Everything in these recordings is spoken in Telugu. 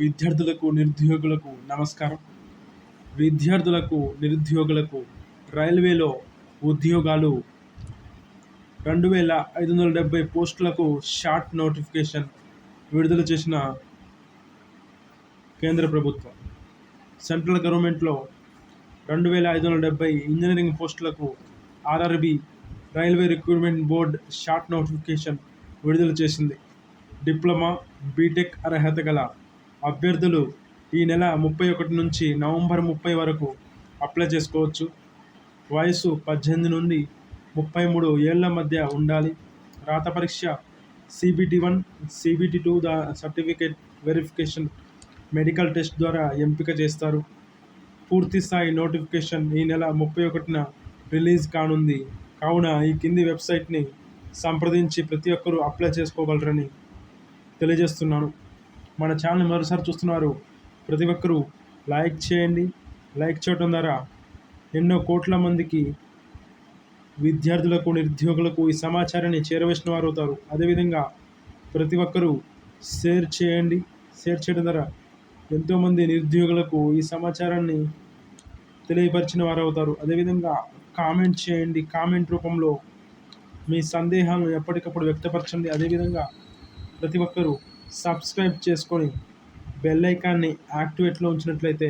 విద్యార్థులకు నిరుద్యోగులకు నమస్కారం. విద్యార్థులకు నిరుద్యోగులకు రైల్వేలో ఉద్యోగాలు. రెండు వేల ఐదు వందల డెబ్బై పోస్టులకు షార్ట్ నోటిఫికేషన్ విడుదల చేసిన కేంద్ర ప్రభుత్వం. సెంట్రల్ గవర్నమెంట్లో రెండు వేల ఐదు వందల డెబ్బై ఇంజనీరింగ్ పోస్టులకు RRB railway recruitment board short notification విడుదల చేసింది. డిప్లొమా బీటెక్ అర్హత గల అభ్యర్థులు ఈ నెల ముప్పై ఒకటి నుంచి నవంబర్ ముప్పై వరకు అప్లై చేసుకోవచ్చు. వయసు పద్దెనిమిది నుండి ముప్పై మూడు ఏళ్ళ మధ్య ఉండాలి. రాత పరీక్ష CBT one CBT two the certificate verification medical test ద్వారా ఎంపిక చేస్తారు. పూర్తి స్థాయి నోటిఫికేషన్ ఈ నెల ముప్పై ఒకటిన రిలీజ్ కానుంది. కావున ఈ కింది వెబ్సైట్ని సంప్రదించి ప్రతి ఒక్కరూ అప్లై చేసుకోగలరని తెలియజేస్తున్నాను. మన ఛానల్ మరోసారి చూస్తున్నారు ప్రతి ఒక్కరూ లైక్ చేయండి. లైక్ చేయడం ద్వారా ఎన్నో కోట్ల మందికి విద్యార్థులకు నిరుద్యోగులకు ఈ సమాచారాన్ని చేరవేసిన వారు అవుతారు అదేవిధంగా ప్రతి ఒక్కరూ షేర్ చేయండి. షేర్ చేయడం ద్వారా ఎంతోమంది నిరుద్యోగులకు ఈ సమాచారాన్ని తెలియపరిచిన వారు అవుతారు అదేవిధంగా కామెంట్ చేయండి. కామెంట్ రూపంలో మీ సందేహాలను ఎప్పటికప్పుడు వ్యక్తపరచండి. అదేవిధంగా ప్రతి ఒక్కరూ సబ్స్క్రైబ్ చేసుకొని బెల్ ఐకాన్ని యాక్టివేట్లో ఉంచినట్లయితే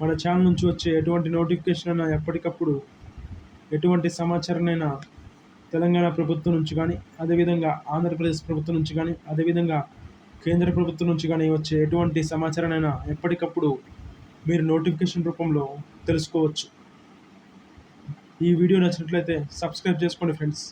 మన ఛానల్ నుంచి వచ్చే ఎటువంటి నోటిఫికేషన్ అయినా ఎప్పటికప్పుడు ఎటువంటి సమాచారాన్నైనా తెలంగాణ ప్రభుత్వం నుంచి కానీ అదేవిధంగా ఆంధ్రప్రదేశ్ ప్రభుత్వం నుంచి కానీ అదేవిధంగా కేంద్ర ప్రభుత్వం నుంచి కానీ వచ్చే ఎటువంటి సమాచారాన్నైనా ఎప్పటికప్పుడు మీరు నోటిఫికేషన్ రూపంలో తెలుసుకోవచ్చు. ఈ వీడియో నచ్చినట్లయితే సబ్స్క్రైబ్ చేసుకోండి ఫ్రెండ్స్.